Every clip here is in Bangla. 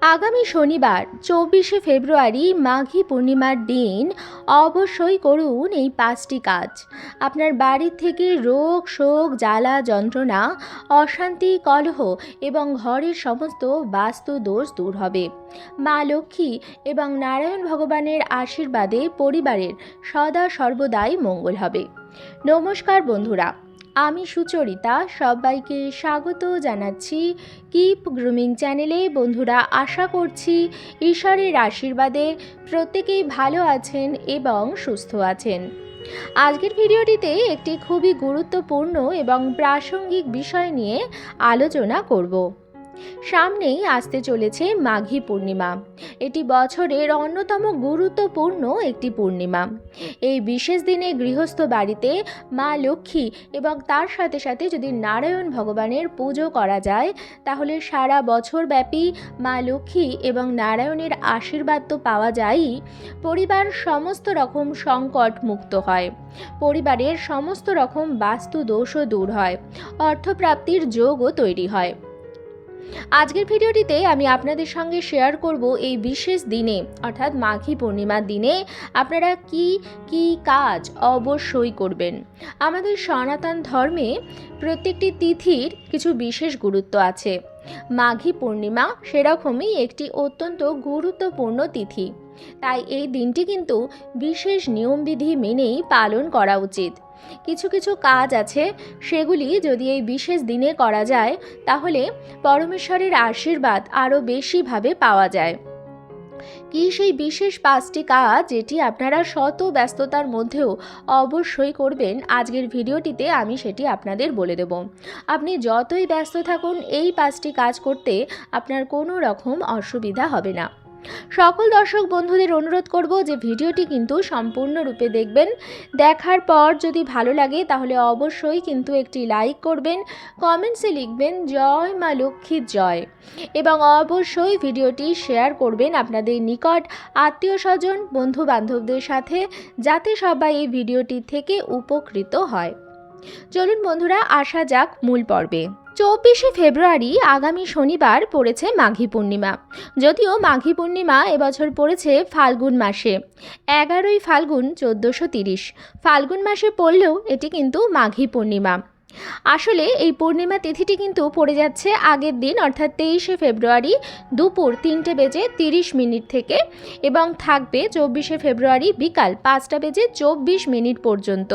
আগামী শনিবার, চব্বিশে ফেব্রুয়ারি মাঘী পূর্ণিমার দিন অবশ্যই করুন এই পাঁচটি কাজ। আপনার বাড়ির থেকে রোগ, শোক, জ্বালা, যন্ত্রণা, অশান্তি, কলহ এবং ঘরের সমস্ত বাস্তু দোষ দূর হবে। মা লক্ষ্মী এবং নারায়ণ ভগবানের আশীর্বাদে পরিবারের সদা সর্বদাই মঙ্গল হবে। নমস্কার বন্ধুরা। আমি সুচরিতা সবাইকে স্বাগত জানাচ্ছি কিপ গ্রুমিং চ্যানেলে। বন্ধুরা, আশা করছি ঈশ্বরের আশীর্বাদে প্রত্যেকেই ভালো আছেন এবং সুস্থ আছেন। আজকের ভিডিওটিতে একটি খুবই গুরুত্বপূর্ণ এবং প্রাসঙ্গিক বিষয় নিয়ে আলোচনা করব। সামনেই আসতে চলেছে মাঘী পূর্ণিমা। এটি বছরের অন্যতম গুরুত্বপূর্ণ একটি পূর্ণিমা। এই বিশেষ দিনে গৃহস্থ বাড়িতে মা লক্ষ্মী এবং তার সাথে সাথে যদি নারায়ণ ভগবানের পুজো করা যায়, তাহলে সারা বছর ব্যাপী মা লক্ষ্মী এবং নারায়ণের আশীর্বাদ তো পাওয়া যায়ই। পরিবার সমস্ত রকম সংকট মুক্ত হয়। পরিবারের সমস্ত রকম বাস্তু দোষও দূর হয়। অর্থপ্রাপ্তির যোগও তৈরি হয়। আজকের ভিডিওটিতে আমি আপনাদের সঙ্গে শেয়ার করব এই বিশেষ দিনে, অর্থাৎ মাঘী পূর্ণিমার দিনে আপনারা কি কি কাজ অবশ্যই করবেন। আমাদের সনাতন ধর্মে প্রত্যেকটি তিথির কিছু বিশেষ গুরুত্ব আছে। মাঘী পূর্ণিমা সেরকমই একটি অত্যন্ত গুরুত্বপূর্ণ তিথি। তাই এই দিনটি কিন্তু বিশেষ নিয়মবিধি মেনেই পালন করা উচিত। কিছু কিছু কাজ আছে, সেগুলি যদি এই বিশেষ দিনে করা যায়, তাহলে পরমেশ্বরের আশীর্বাদ আরও বেশিভাবে পাওয়া যায়। কি সেই বিশেষ পাঁচটি কাজ যেটি আপনারা শত ব্যস্ততার মধ্যেও অবশ্যই করবেন, আজকের ভিডিওটিতে আমি সেটি আপনাদের বলে দেব। আপনি যতই ব্যস্ত থাকুন, এই পাঁচটি কাজ করতে আপনার কোনো রকম অসুবিধা হবে না। সকল দর্শক বন্ধুদের অনুরোধ করব যে ভিডিওটি কিন্তু সম্পূর্ণরূপে দেখবেন। দেখার পর যদি ভালো লাগে তাহলে অবশ্যই কিন্তু একটি লাইক করবেন, কমেন্টসে লিখবেন, জয় মা লক্ষ্মী জয় এবং অবশ্যই ভিডিওটি শেয়ার করবেন আপনাদের নিকট আত্মীয় স্বজন বন্ধু বান্ধবদের সাথে, যাতে সবাই এই ভিডিওটি থেকে উপকৃত হয়। চলুন বন্ধুরা, আসা যাক মূল পর্বে। চব্বিশে ফেব্রুয়ারি, আগামী শনিবার পড়েছে মাঘী পূর্ণিমা। যদিও মাঘী পূর্ণিমা এবছর পড়েছে ফাল্গুন মাসে। এগারোই ফাল্গুন চোদ্দোশো তিরিশ। ফাল্গুন মাসে পড়লেও এটি কিন্তু মাঘী পূর্ণিমা। আসলে এই পূর্ণিমা তিথিটি কিন্তু পড়ে যাচ্ছে আগের দিন, অর্থাৎ তেইশে ফেব্রুয়ারি দুপুর তিনটে বেজে তিরিশ মিনিট থেকে এবং থাকবে চব্বিশে ফেব্রুয়ারি বিকাল পাঁচটা বেজে চব্বিশ মিনিট পর্যন্ত।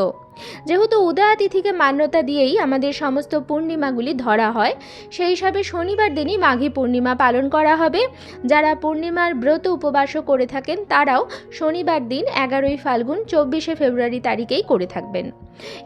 যেহেতু উদয়া তিথিকে মান্যতা দিয়েই আমাদের সমস্ত পূর্ণিমাগুলি ধরা হয়, সেই হিসাবে শনিবার দিনই মাঘী পূর্ণিমা পালন করা হবে। যারা পূর্ণিমার ব্রত উপবাসও করে থাকেন, তারাও শনিবার দিন এগারোই ফাল্গুন, চব্বিশে ফেব্রুয়ারি তারিখেই করে থাকবেন।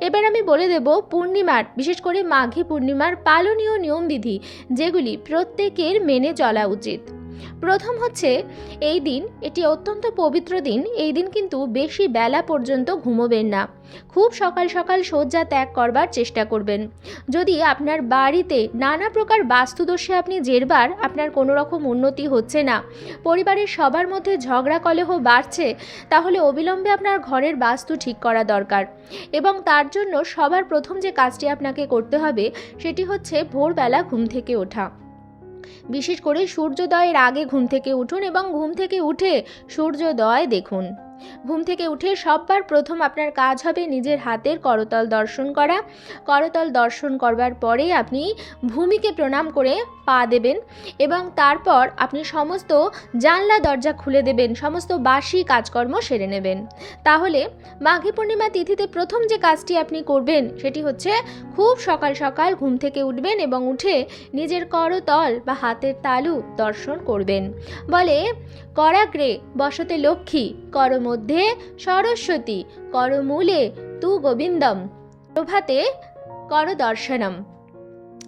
এবার আমি বলে দেব পূর্ণিমার, বিশেষ করে মাঘী পূর্ণিমার পালনীয় নিয়মবিধি, যেগুলি প্রত্যেকের মেনে চলা উচিত। প্রথম হচ্ছে, এই দিন, এটি অত্যন্ত পবিত্র দিন, এই দিন কিন্তু বেশি বেলা পর্যন্ত ঘুমোবেন না। খুব সকাল সকাল শয্যা ত্যাগ করবার চেষ্টা করবেন। যদি আপনার বাড়িতে নানা প্রকার বাস্তুদোষে আপনি জেরবার, আপনার কোনো রকম উন্নতি হচ্ছে না, পরিবারের সবার মধ্যে ঝগড়া কলেহ বাড়ছে, তাহলে অবিলম্বে আপনার ঘরের বাস্তু ঠিক করা দরকার। এবং তার জন্য সবার প্রথম যে কাজটি আপনাকে করতে হবে, সেটি হচ্ছে ভোরবেলা ঘুম থেকে ওঠা। বিশেষ করে সূর্যোদয়ের আগে ঘুম থেকে উঠুন এবং ঘুম থেকে উঠে সূর্যোদয় দেখুন। ঘুম থেকে উঠে সববার প্রথম আপনার কাজ হবে নিজের হাতের করতল দর্শন করা। করতল দর্শন করবার পরে আপনি ভূমিকে প্রণাম করে পা দেবেন এবং তারপর আপনি সমস্ত জানলা, দরজা খুলে দেবেন, সমস্ত বাসি কাজকর্ম সেরে নেবেন। তাহলে মাঘী পূর্ণিমা তিথিতে প্রথম যে কাজটি আপনি করবেন, সেটি হচ্ছে খুব সকাল সকাল ঘুম থেকে উঠবেন এবং উঠে নিজের করতল বা হাতের তালু দর্শন করবেন। বলে, করাগ্রে, বসতে লক্ষ্মী কর মধ্যে সরস্বতী, করমূলে তু গোবিন্দম, প্রভাতে কর দর্শনম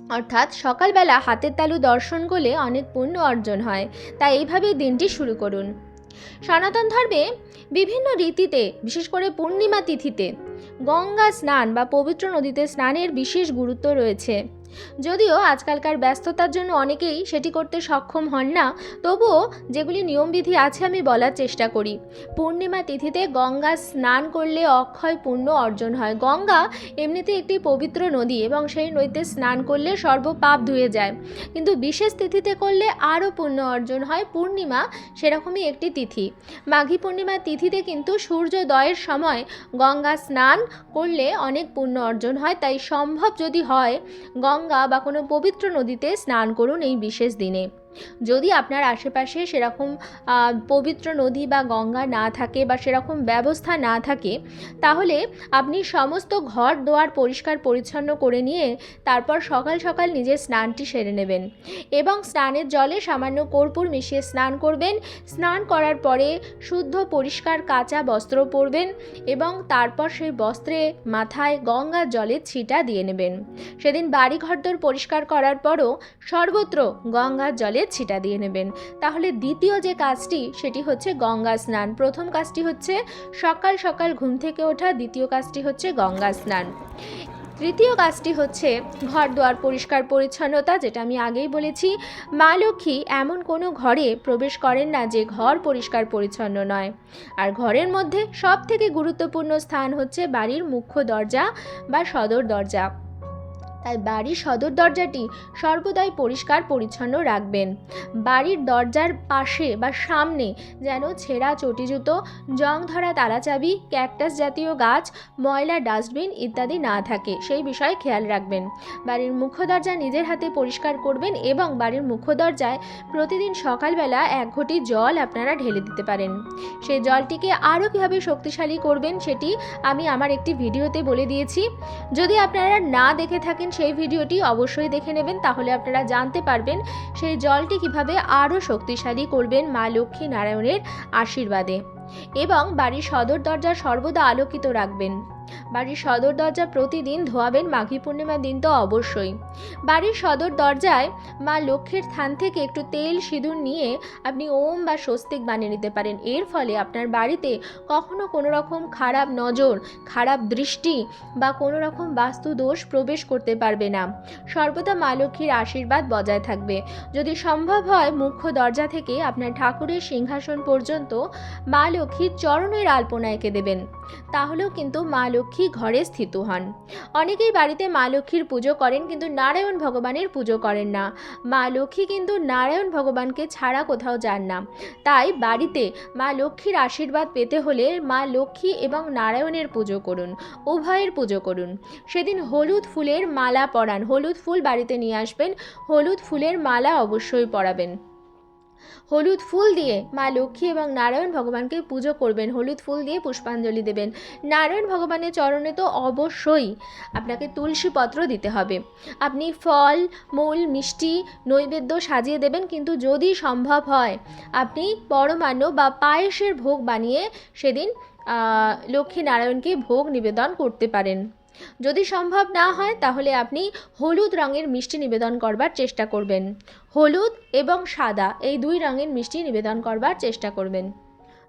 অর্থাৎ সকালবেলা হাতের তালু দর্শন করলে অনেক পুণ্য অর্জন হয়। তাই এইভাবেই দিনটি শুরু করুন। সনাতন ধর্মে বিভিন্ন রীতিতে, বিশেষ করে পূর্ণিমা তিথিতে গঙ্গা স্নান বা পবিত্র নদীতে স্নানের বিশেষ গুরুত্ব রয়েছে। যদিও আজকালকার ব্যস্ততার জন্য অনেকেই সেটি করতে সক্ষম হন না, তবুও যেগুলি নিয়মবিধি আছে আমি বলার চেষ্টা করি। পূর্ণিমা তিথিতে গঙ্গা স্নান করলে অক্ষয় পুণ্য অর্জন হয়। গঙ্গা এমনিতে একটি পবিত্র নদী এবং সেই নদীতে স্নান করলে সর্বপাপ ধুয়ে যায়। কিন্তু বিশেষ তিথিতে করলে আরও পুণ্য অর্জন হয়। পূর্ণিমা সেরকমই একটি তিথি। মাঘী পূর্ণিমার তিথিতে কিন্তু সূর্যোদয়ের সময় গঙ্গা স্নান করলে অনেক পুণ্য অর্জন হয়। তাই সম্ভব যদি হয়, গঙ্গা বা কোনো পবিত্র নদীতে স্নান করুন এই বিশেষ দিনে। যদি আপনার আশেপাশে সেরকম পবিত্র নদী বা গঙ্গা না থাকে বা সেরকম ব্যবস্থা না থাকে, তাহলে আপনি সমস্ত ঘর দোয়ার পরিষ্কার পরিচ্ছন্ন করে নিয়ে তারপর সকাল সকাল নিজের স্নানটি সেরে নেবেন। এবং স্নানের জলে সামান্য কর্পূর মিশিয়ে স্নান করবেন। স্নান করার পরে শুদ্ধ পরিষ্কার কাঁচা বস্ত্র পরবেন এবং তারপর সেই বস্ত্রে মাথায় গঙ্গার জলের ছিটা দিয়ে নেবেন। সেদিন বাড়ি ঘরদোর পরিষ্কার করার পরও সর্বত্র গঙ্গার জলের ছিটা দিয়ে নেবেন। তাহলে দ্বিতীয় যে কাজটি, সেটি হচ্ছে গঙ্গা স্নান। প্রথম কাজটি হচ্ছে সকাল সকাল ঘুম থেকে ওঠা, দ্বিতীয় কাজটি হচ্ছে গঙ্গা স্নান। তৃতীয় কাজটি হচ্ছে ঘর দুয়ার পরিষ্কার পরিচ্ছন্নতা, যেটা আমি আগেই বলেছি। মা লক্ষ্মী এমন কোনো ঘরে প্রবেশ করেন না যে ঘর পরিষ্কার পরিচ্ছন্ন নয়। আর ঘরের মধ্যে সব থেকে গুরুত্বপূর্ণ স্থান হচ্ছে বাড়ির মুখ্য দরজা বা সদর দরজা। তাই বাড়ির সদর দরজাটি সর্বদাই পরিষ্কার পরিচ্ছন্ন রাখবেন। বাড়ির দরজার পাশে বা সামনে যেন ছেঁড়া চটি জুতো, জং ধরা তালাচাবি ক্যাকটাস জাতীয় গাছ, ময়লা ডাস্টবিন ইত্যাদি না থাকে, সেই বিষয়ে খেয়াল রাখবেন। বাড়ির মুখ্য দরজা নিজের হাতে পরিষ্কার করবেন এবং বাড়ির মুখ্য দরজায় প্রতিদিন সকালবেলা এক ঘটি জল আপনারা ঢেলে দিতে পারেন। সেই জলটিকে আরও কীভাবে শক্তিশালী করবেন সেটি আমি আমার একটি ভিডিওতে বলে দিয়েছি। যদি আপনারা না দেখে থাকেন সেই ভিডিওটি অবশ্যই দেখে নেবেন। তাহলে আপনারা জানতে পারবেন সেই জলটি কীভাবে আরও শক্তিশালী করবেন মা লক্ষ্মী নারায়ণের আশীর্বাদে। এবং বাড়ির সদর দরজা সর্বদা আলোকিত রাখবেন। বাড়ির সদর দরজা প্রতিদিন ধোয়াবেন মাঘী পূর্ণিমার দিন তো অবশ্যই। বাড়ির সদর দরজায় মা লক্ষ্মীর থান থেকে একটু তেল, সিঁদুর নিয়ে আপনি ওম বা স্বস্তিক বানিয়ে নিতে পারেন। এর ফলে আপনার বাড়িতে কখনো কোনো রকম খারাপ নজর, খারাপ দৃষ্টি বা কোনো রকম বাস্তু দোষ প্রবেশ করতে পারবে না। সর্বদা মা লক্ষ্মীর আশীর্বাদ বজায় থাকবে। যদি সম্ভব হয়, মুখ্য দরজা থেকে আপনার ঠাকুরের সিংহাসন পর্যন্ত মা লক্ষ্মীর চরণের আলপনা এঁকে দেবেন। তাহলেও কিন্তু মা লক্ষ্মী ঘরে স্থিত হন। অনেকেই বাড়িতে মা লক্ষ্মীর পুজো করেন, কিন্তু নারায়ণ ভগবানের পুজো করেন না। মা লক্ষ্মী কিন্তু নারায়ণ ভগবানকে ছাড়া কোথাও যান না। তাই বাড়িতে মা লক্ষ্মীর আশীর্বাদ পেতে হলে মা লক্ষ্মী এবং নারায়ণের পুজো করুন, উভয়ের পুজো করুন। সেদিন হলুদ ফুলের মালা পরান। হলুদ ফুল বাড়িতে নিয়ে আসবেন। হলুদ ফুলের মালা অবশ্যই পরাবেন। হলুদ ফুল দিয়ে মা লক্ষ্মী এবং নারায়ণ ভগবানকে পুজো করবেন। হলুদ ফুল দিয়ে পুষ্পাঞ্জলি দেবেন। নারায়ণ ভগবানের চরণে তো অবশ্যই আপনাকে তুলসী পত্র দিতে হবে। আপনি ফল, মূল, মিষ্টি, নৈবেদ্য সাজিয়ে দেবেন, কিন্তু যদি সম্ভব হয়, আপনি পরমান্ন বা পায়েসের ভোগ বানিয়ে সেদিন লক্ষ্মী নারায়ণকে ভোগ নিবেদন করতে পারেন। যদি সম্ভব না হয়, তাহলে আপনি হলুদ রঙের মিষ্টি নিবেদন করবার চেষ্টা করবেন। হলুদ এবং সাদা এই দুই রঙের মিষ্টি নিবেদন করবার চেষ্টা করবেন।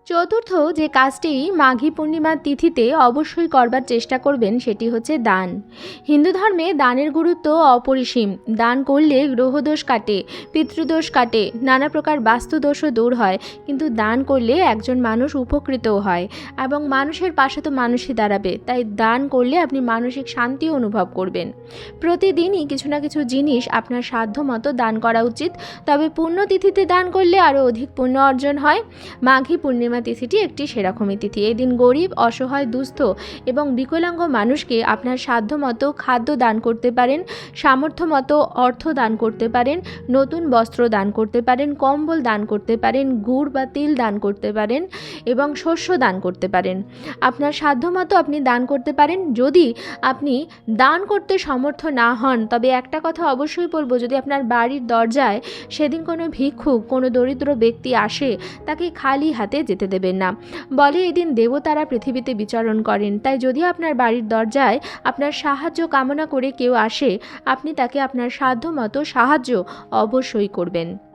চতুর্থ যে কাজটি মাঘী পূর্ণিমার তিথিতে অবশ্যই করবার চেষ্টা করবেন সেটি হচ্ছে দান। হিন্দু ধর্মে দানের গুরুত্ব অপরিসীম। দান করলে গ্রহদোষ কাটে, পিতৃদোষ কাটে, নানা প্রকার বাস্তুদোষও দূর হয়, কিন্তু দান করলে একজন মানুষ উপকৃতও হয় এবং মানুষের পাশে তো মানুষই দাঁড়াবে, তাই দান করলে আপনি মানসিক শান্তিও অনুভব করবেন। প্রতিদিনই কিছু না কিছু জিনিস আপনার সাধ্য মতো দান করা উচিত, তবে পুণ্যতিথিতে দান করলে আরও অধিক পুণ্য অর্জন হয়। মাঘী পূর্ণিমা তিথিটি একটি সেরকমই তিথি। এই দিন গরিব, অসহায়, দুস্থ এবং বিকলাঙ্গ মানুষকে আপনার সাধ্য মতো খাদ্য দান করতে পারেন সামর্থ্য মতো অর্থ দান করতে পারেন, নতুন বস্ত্র দান করতে পারেন, কম্বল দান করতে পারেন, গুড় বা তিল দান করতে পারেন এবং শস্য দান করতে পারেন। আপনার সাধ্য মতো আপনি দান করতে পারেন। যদি আপনি দান করতে সমর্থ না হন, তবে একটা কথা অবশ্যই বলব, যদি আপনার বাড়ির দরজায় সেদিন কোনো ভিক্ষুক, কোনো দরিদ্র ব্যক্তি আসে, তাকে খালি হাতে যেতে দেবেন না। বলে এদিন দেবতারা পৃথিবীতে বিচরণ করেন। তাই যদি আপনার বাড়ির দরজায় আপনার সাহায্য কামনা করে কেউ আসে, আপনি তাকে আপনার সাধ্য মতো সাহায্য অবশ্যই করবেন।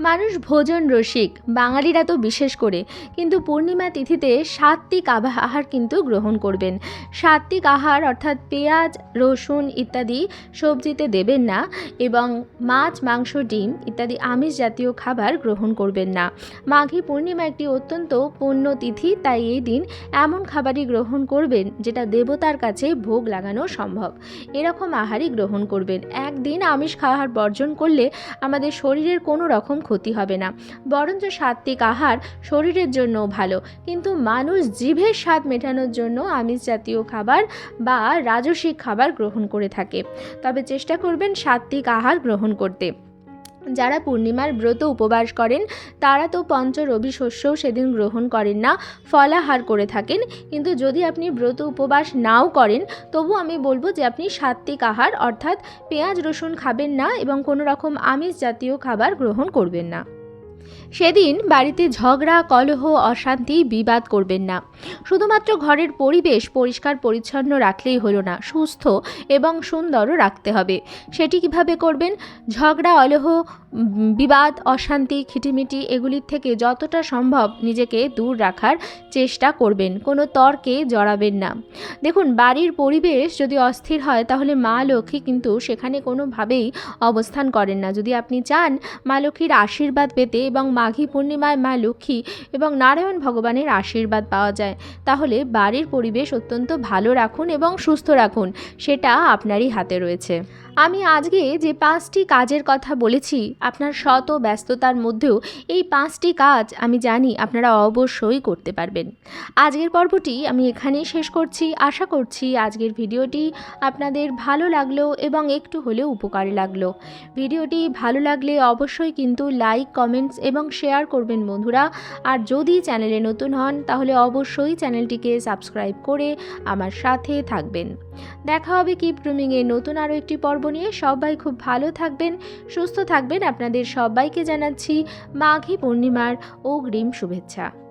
মানুষ ভোজন রসিক, বাঙালিরা তো বিশেষ করে। কিন্তু পূর্ণিমা তিথিতে সাত্বিক আভা- আহার কিন্তু গ্রহণ করবেন। সাত্বিক আহার অর্থাৎ পেঁয়াজ, রসুন ইত্যাদি সবজিতে দেবেন না এবং মাছ, মাংস, ডিম ইত্যাদি আমিষ জাতীয় খাবার গ্রহণ করবেন না। মাঘী পূর্ণিমা একটি অত্যন্ত পুণ্য তিথি, তাই এই দিন এমন খাবারই গ্রহণ করবেন যেটা দেবতার কাছে ভোগ লাগানো সম্ভব। এরকম আহারই গ্রহণ করবেন। একদিন আমিষ খাওয়ার বর্জন করলে আমাদের শরীরের কোনো রকম ক্ষতি হবে না। বরঞ্চ সাত্ত্বিক আহার শরীরের জন্যও ভালো। কিন্তু মানুষ জিভের স্বাদ মেটানোর জন্য আমিষ জাতীয় খাবার বা রাজসিক খাবার গ্রহণ করে থাকে। তবে চেষ্টা করবেন সাত্ত্বিক আহার গ্রহণ করতে। যারা পূর্ণিমার ব্রত উপবাস করেন, তারা তো পঞ্চ রবি শস্যও সেদিন গ্রহণ করেন না, ফলাহার করে থাকেন। কিন্তু যদি আপনি ব্রত উপবাস নাও করেন, তবু আমি বলব যে আপনি সাত্বিক আহার, অর্থাৎ পেঁয়াজ রসুন খাবেন না এবং কোনো রকম আমিষ জাতীয় খাবার গ্রহণ করবেন না। সেদিন বাড়িতে ঝগড়া, কলহ, অশান্তি বিবাদ করবেন না। শুধুমাত্র ঘরের পরিবেশ পরিষ্কার, পরিচ্ছন্ন রাখলেই হলো না, সুস্থ এবং সুন্দরও রাখতে হবে। সেটি কীভাবে করবেন? ঝগড়া, অলহ, বিবাদ, অশান্তি, খিটিমিটি এগুলির থেকে যতটা সম্ভব নিজেকে দূর রাখার চেষ্টা করবেন, কোনো তর্কে জড়াবেন না। দেখুন, বাড়ির পরিবেশ যদি অস্থির হয়, তাহলে মা লক্ষ্মী কিন্তু সেখানে কোনোভাবেই অবস্থান করেন না। যদি আপনি চান মা লক্ষ্মীর আশীর্বাদ পেতে এবং মাঘী পূর্ণিমায় মা লক্ষ্মী এবং নারায়ণ ভগবানের আশীর্বাদ পাওয়া যায়। তাহলে বাড়ির পরিবেশ অত্যন্ত ভালো রাখুন এবং সুস্থ রাখুন, সেটা আপনারই হাতে রয়েছে। আমি আজকে যে পাঁচটি কাজের কথা বলেছি, আপনার শত ব্যস্ততার মধ্যেও এই পাঁচটি কাজ আমি জানি আপনারা অবশ্যই করতে পারবেন। আজকের পর্বটি আমি এখানেই শেষ করছি। আশা করছি আজকের ভিডিওটি আপনাদের ভালো লাগল এবং একটু হলেও উপকারে লাগল। ভিডিওটি ভালো লাগলে অবশ্যই কিন্তু লাইক, কমেন্টস এবং শেয়ার করবেন বন্ধুরা। আর যদি চ্যানেলে নতুন হন, তাহলে অবশ্যই চ্যানেলটিকে সাবস্ক্রাইব করে আমার সাথে থাকবেন। দেখা হবে কিপ গ্রুমিংয়ের নতুন আরও একটি পর্ব নিয়ে সবাই খুব ভালো থাকবেন সুস্থ থাকবেন। আপনাদের সবাইকে জানাচ্ছি মাঘী পূর্ণিমার অগ্রিম শুভেচ্ছা।